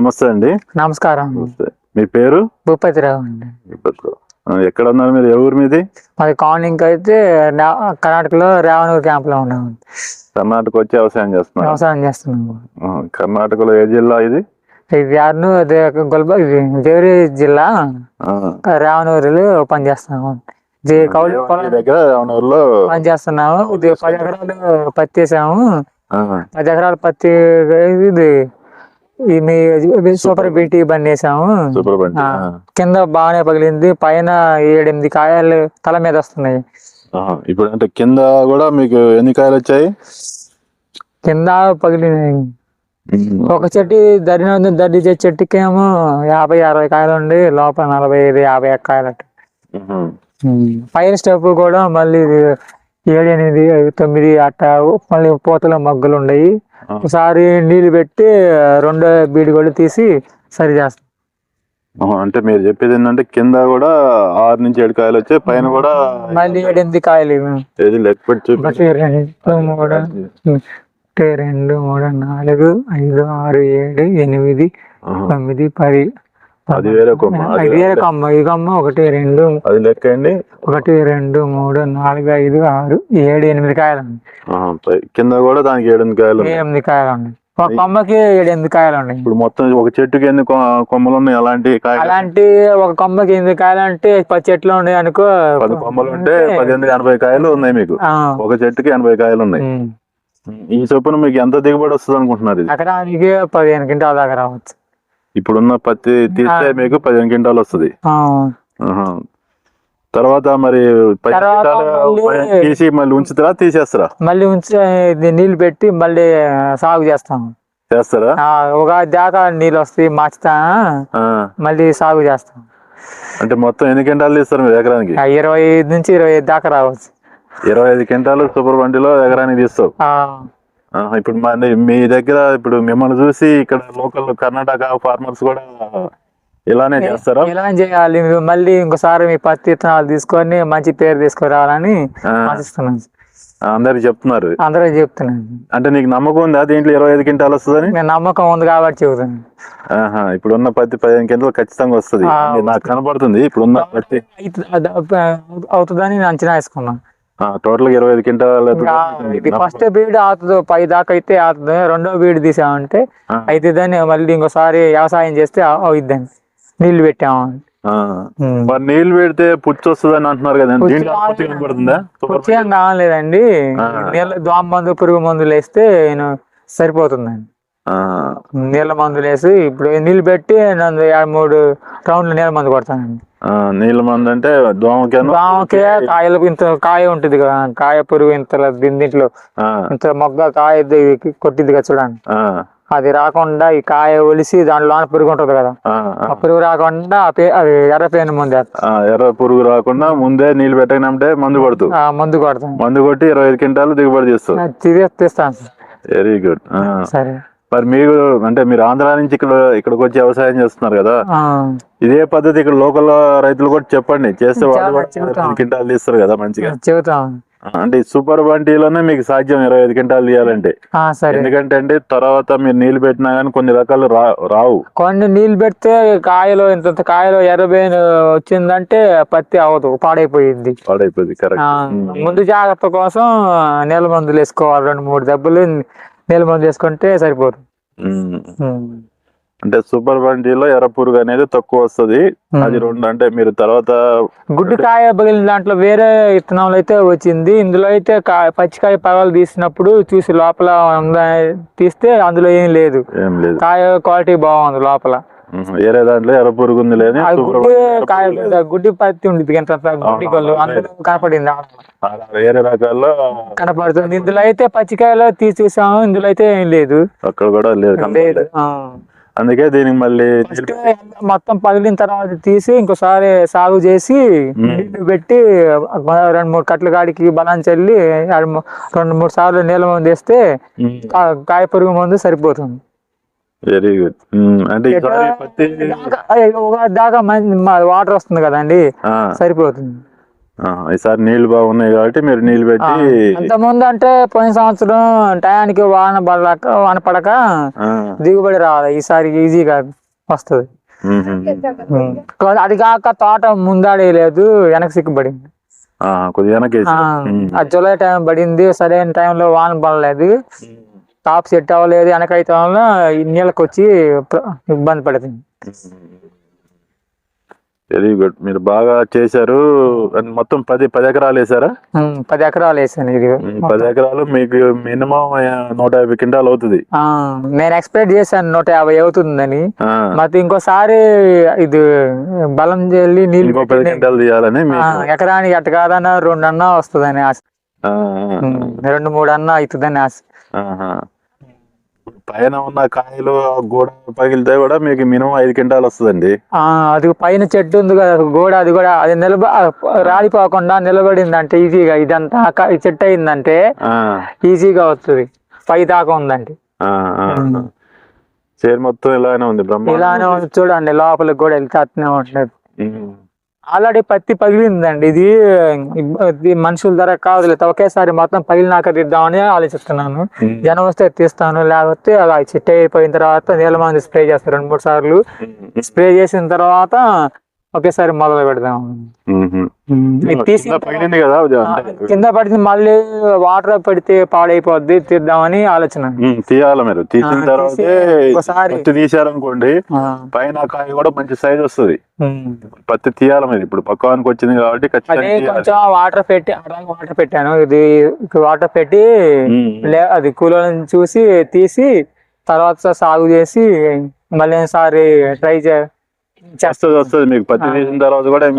నమస్తే అండి. నమస్కారం. మీ పేరు? భూపతిరావు అండి. ఎక్కడ ఉన్నారు మీరు? ఊరు మీది? మాది కౌంటింగ్ అయితే కర్ణాటకలో రేవనూరు క్యాంప్లో ఉన్నాం. కర్ణాటక వచ్చి వ్యవసాయం చేస్తున్నారు. వ్యవసాయం చేస్తున్నాము ఆ, కర్ణాటకలో ఏ జిల్లా ఇది? గొల్బ దేవరి జిల్లా. రేవనూరులో పనిచేస్తున్నాము ఇది కౌలు దేవగిరి పొలం దగ్గర ఊర్లో పని చేస్తున్నాము. ఇది పది ఎకరాలు పత్తి వేసాము. పది ఎకరాల పత్తి ఇది మీ సూపర్ బీటీ బండి వేసాము. కింద బాగానే పగిలింది. పైన ఏడెనిమిది కాయలు తల మీద వస్తున్నాయి. ఇప్పుడు అంటే కింద కూడా మీకు ఎన్ని కాయలు వచ్చాయి? కింద పగిలినాయి. ఒక చెట్టు దరిన దరి చెట్టుకేమో యాభై అరవై కాయలు ఉండి లోపల నలభై ఐదు యాభై కాయలు. పైన స్టెప్ కూడా మళ్ళీ ఏడు ఎనిమిది తొమ్మిది అట్ట మళ్ళీ పూతల మగ్గులు ఉన్నాయి. ఒకసారి నీళ్ళు పెట్టి రెండో బీడి కూడా తీసి సరి చేస్తాం. అంటే మీరు చెప్పేది ఏంటంటే కింద కూడా ఆరు నుంచి ఏడు కాయలు వచ్చాయి పైన కూడా మళ్ళీ ఏడు ఎనిమిది కాయలు. ఏది లెక్క పెట్టి ఒకటి రెండు మూడు ఒకటి రెండు మూడు నాలుగు ఐదు ఆరు ఏడు ఎనిమిది. తొమ్మిది పది అది వేరే కొమ్మ అది ఇది వేరే కొమ్మ ఈ కొమ్మ ఒకటి రెండు అది లెక్క అండి? ఒకటి రెండు మూడు నాలుగు ఐదు ఆరు ఏడు ఎనిమిది కాయలు కింద కూడా దానికి ఏడు కాయలు. ఎనిమిది కాయలు ఉన్నాయి. ఒక కొమ్మకి ఏడు ఎనిమిది కాయలు ఉన్నాయి ఇప్పుడు మొత్తం ఒక చెట్టుకి ఎన్ని కొమ్మలు ఉన్నాయి? అలాంటి అలాంటి ఒక కొమ్మకి ఎనిమిది కాయలు అంటే పది చెట్లు ఉన్నాయి అనుకో పది కొమ్మలు ఉంటే పదిహేను ఎనభై కాయలు ఉన్నాయి మీకు. ఒక చెట్టుకి ఎనభై కాయలు ఉన్నాయి. ఈ చొప్పున మీకు ఎంత దిగుబడి వస్తుంది అనుకుంటున్నారు ఎకరానికి పదిహేను క్వింటాల దాకా రావచ్చు. ఇప్పుడున్న పత్తి తీస్తే మీకు పదిహేను క్వింటాలు వస్తుంది. తర్వాత మరి తీసి మళ్ళీ ఉంచుతారా తీసేస్తారా? మళ్ళీ ఉంచి నీళ్ళు పెట్టి మళ్ళీ సాగు చేస్తాం చేస్తారా? ఉగాది దాకా నీళ్ళు వస్తాయి మార్చుతా. మళ్ళీ సాగు చేస్తాం అంటే మొత్తం ఎన్ని క్వింటాలు తీస్తారు మీరు ఎకరానికి? ఇరవై ఐదు నుంచి ఇరవై ఐదు దాకా రావచ్చు. ఇరవై ఐదు క్వింటాలు సూపర్ బండిలో ఎకరానికి తీస్తావు. ఇప్పుడు మన మీ దగ్గర ఇప్పుడు మిమ్మల్ని చూసి ఇక్కడ లోకల్ కర్ణాటక ఫార్మర్స్ కూడా ఇలానే చేస్తారా? ఎలా చేయాలి? మళ్ళీ ఇంకోసారి మీ పత్తి విత్తనాలు తీసుకొని మంచి పేరు తీసుకురావాలని ఆశిస్తున్నాను. అందరికి చెప్తున్నారు. అందరూ చెప్తున్నాను. అంటే నీకు నమ్మకం ఉందా? దీంట్లో ఇరవై ఐదు క్వింటాలు వస్తుందని? నేను నమ్మకం ఉంది కాబట్టి చెబుతాను ఆహా, ఇప్పుడున్న పత్తి పదిహేను క్వింటాలు ఖచ్చితంగా వస్తుంది. నాకు కనపడుతుంది ఇప్పుడున్న పత్తి. అయితే అది అవుతుందని నేను అంచనా వేసుకున్నాను. టోటల్ ఇరవై ఐదు క్వింటాల్ ఇది ఫస్ట్ బీడ్ ఆతుంది పై దాకా అయితే ఆతుంది రెండో బీడ్ తీసామంటే అయితే దాన్ని మళ్ళీ ఇంకోసారి వ్యవసాయం చేస్తే అవుద్దని నీళ్ళు పెట్టామంటే మరి నీళ్ళు పెడితే పుచ్చి వస్తుంది అని అంటున్నారు కదా పుచ్చి ఏం కావాలేదండి నీళ్ళ దోమ మందు పురుగు మందులు వేస్తే నేను సరిపోతుందండి. నీళ్ళ మందులు వేసి ఇప్పుడు నీళ్ళు పెట్టి మూడు రౌండ్లు నీళ్ళ మందు కొడతానండి. నీళ్ళ మంది అంటే దోమకేనో? దోమకే కాయలు ఇంత కాయ ఉంటుంది కదా కాయ పురుగు ఇంత దీంట్లో ఆ, ఇంత మొగ్గ కాయ కొట్టింది కదా చూడండి. అది రాకుండా ఈ కాయ ఒలిసి దాంట్లో పురుగు ఉంటుంది కదా. ఆ, పురుగు రాకుండా అది ఎర్ర పేను ముందు. ఎర్ర పురుగు రాకుండా ముందే నీళ్ళు పెట్టకనంటే మందు కొడుతూ. ఆ మందు కొడతాం. మందు కొట్టి ఇరవై ఐదు క్వింటాలు దిగుబడి తిరిగి తీస్తాను. వెరీ గుడ్ సరే. మరి మీరు అంటే మీరు ఆంధ్ర నుంచి ఇక్కడ ఇక్కడికి వచ్చి వ్యవసాయం చేస్తున్నారు కదా? ఇదే పద్ధతి ఇక్కడ లోకల్ రైతులు కూడా చెప్పండి. చేస్తే వాళ్ళు క్వింటాలు తీస్తారు కదా మంచిగా. చెబుతాం. అంటే సూపర్ బంటీలోనే మీకు సాధ్యం ఇరవై ఐదు క్వింటాలు తీయాలంటే. ఎందుకంటే అండి తర్వాత మీరు నీళ్ళు పెట్టినా కానీ కొన్ని రకాలు రావు. కొన్ని నీళ్ళు పెడితే కాయలు ఇంత కాయలు ఎర్రబేను వచ్చిందంటే పత్తి అవ్వదు పాడైపోయింది. పాడైపోయింది కరెక్ట్ ముందు జాగ్రత్త కోసం నీళ్ళ మందులు వేసుకోవాలి రెండు మూడు దెబ్బలు. వేసుకుంటే సరిపోతుంది ఉమ్. అంటే సూపర్ బంటీలో ఎర్ర పురుగు అనేది తక్కువ వస్తది. అది రెండు అంటే మీరు తర్వాత గుడ్డి కాయ పగిలిన దాంట్లో వేరే విత్తనాలు అయితే వచ్చింది. ఇందులో అయితే పచ్చికాయ పగలు తీసినప్పుడు చూసి లోపల తీస్తే అందులో ఏం లేదు. కాయ క్వాలిటీ బాగుంది లోపల. వేరే దాంట్లో ఎర్ర పురుగు ఉంది లేని గుడ్డి కాయ గుడ్డి పత్తి ఉండేది గుడ్డి అందులో కనపడింది వేరే రకాల్లో కనపడుతుంది. ఇందులో అయితే పచ్చికాయలో తీసేసాము ఇందులో అయితే ఏం లేదు. అక్కడ కూడా లేదు. అందుకే దీనికి మళ్ళీ మొత్తం పగిలిన తర్వాత తీసి ఇంకోసారి సాగు చేసి నీళ్ళు పెట్టి రెండు మూడు కట్ల కాడికి బలం చల్లి రెండు మూడు సార్లు నీళ్ళ మందు వేస్తే కాయ పురుగు మందు సరిపోతుంది. వెరీ గుడ్ అంటే ఈసారి పత్తి దాకా- వాటర్ వస్తుంది కదండి. సరిపోతుంది. ఈసారి నీళ్ళు బాగున్నాయి కాబట్టి మీరు నీళ్ళు పెట్టి అంత ముందు అంటే పోయిన సంవత్సరం టయానికి వాన పడక వాన పడక దిగుబడి రావాలి. ఈసారి ఈజీగా వస్తుంది. అది కాక తోట ముందాడే లేదు వెనక సిక్కుబడింది ఆహా, కొద్దిగా. ఆ జూలై టైం పడింది సరైన టైంలో వాన పడలేదు. టాప్ సెట్ అవ్వలేదు వెనక అయితే వల్ల నీళ్ళకి వచ్చి ఇబ్బంది పడుతుంది. వెరీ గుడ్ మీరు బాగా చేశారు. అండ్ మొత్తం పది పది ఎకరాలు వేసారా పది ఎకరాలు వేసాను ఇది. పది ఎకరాలు మీకు మినిమం నూట యాభై క్వింటాలు అవుతుంది. నేను ఎక్స్పెక్ట్ చేశాను నూట యాభై అవుతుందని. మరి ఇంకోసారి ఇది బలం చెల్లి నీళ్ళు పది క్వింటాలు తీయాలని ఎకరానికి ఎట్ట కాదన్నా రెండు అన్నా వస్తుందని ఆశ. రెండు మూడు అన్నా అవుతుందని ఆశ. పైన ఉన్న కాయలు గోడ పగిలితే కూడా మీకు మినిమం ఐదు క్వింటాలు వస్తుందండి. ఆ, అది పైన చెట్టు ఉంది కదా గోడ అది కూడా అది నిలబ రాలిపోకుండా నిలబడిందంటే ఈజీగా ఇదంతా చెట్టు అయిందంటే ఆ, ఈజీగా వస్తుంది. పై దాకా ఉందండి. ఆ, ఆ. చేరు మొత్తం ఇలానే ఉంది బ్రహ్మ ఇలానే ఉంది. చూడండి లోపలికి కూడా వెళ్తే అట్నే ఉంటుంది. ఆల్రెడీ పత్తి పగిలిందండి. ఇది ఇది మనుషుల ధర కాదులే. ఒకేసారి మొత్తం పగిలినాక తీద్దామని ఆలోచిస్తున్నాను. జనం వస్తే తీస్తాను లేకపోతే అలా చెట్టు అయిపోయిన తర్వాత నీళ్ళ మంది స్ప్రే చేస్తాను రెండు మూడు సార్లు. స్ప్రే చేసిన తర్వాత ఒకేసారి మొదలు పెడదాం. కింద పగిలింది కదా కింద పడితే మళ్ళీ వాటర్ పెడితే పాడైపోద్ది తీద్దామని ఆలోచన. తీయాలి మీరు. తీసిన తర్వాతే ఒకసారి- తీసారనుకోండి పైన కాయ కూడా మంచి సైజ్ వస్తుంది. పత్తి తీయాలి మీరు. ఇప్పుడు పక్వానికి వచ్చింది కాబట్టి. కొంచెం వాటర్ పెట్టి వాటర్ పెట్టాను. ఇది వాటర్ పెట్టి అది కూలని చూసి తీసి తర్వాత సాగు చేసి మళ్ళీ ఒకసారి ట్రై చే చేస్తా వస్తుంది వస్తుంది. మీకు పత్తి తీసిన తర్వాత కూడా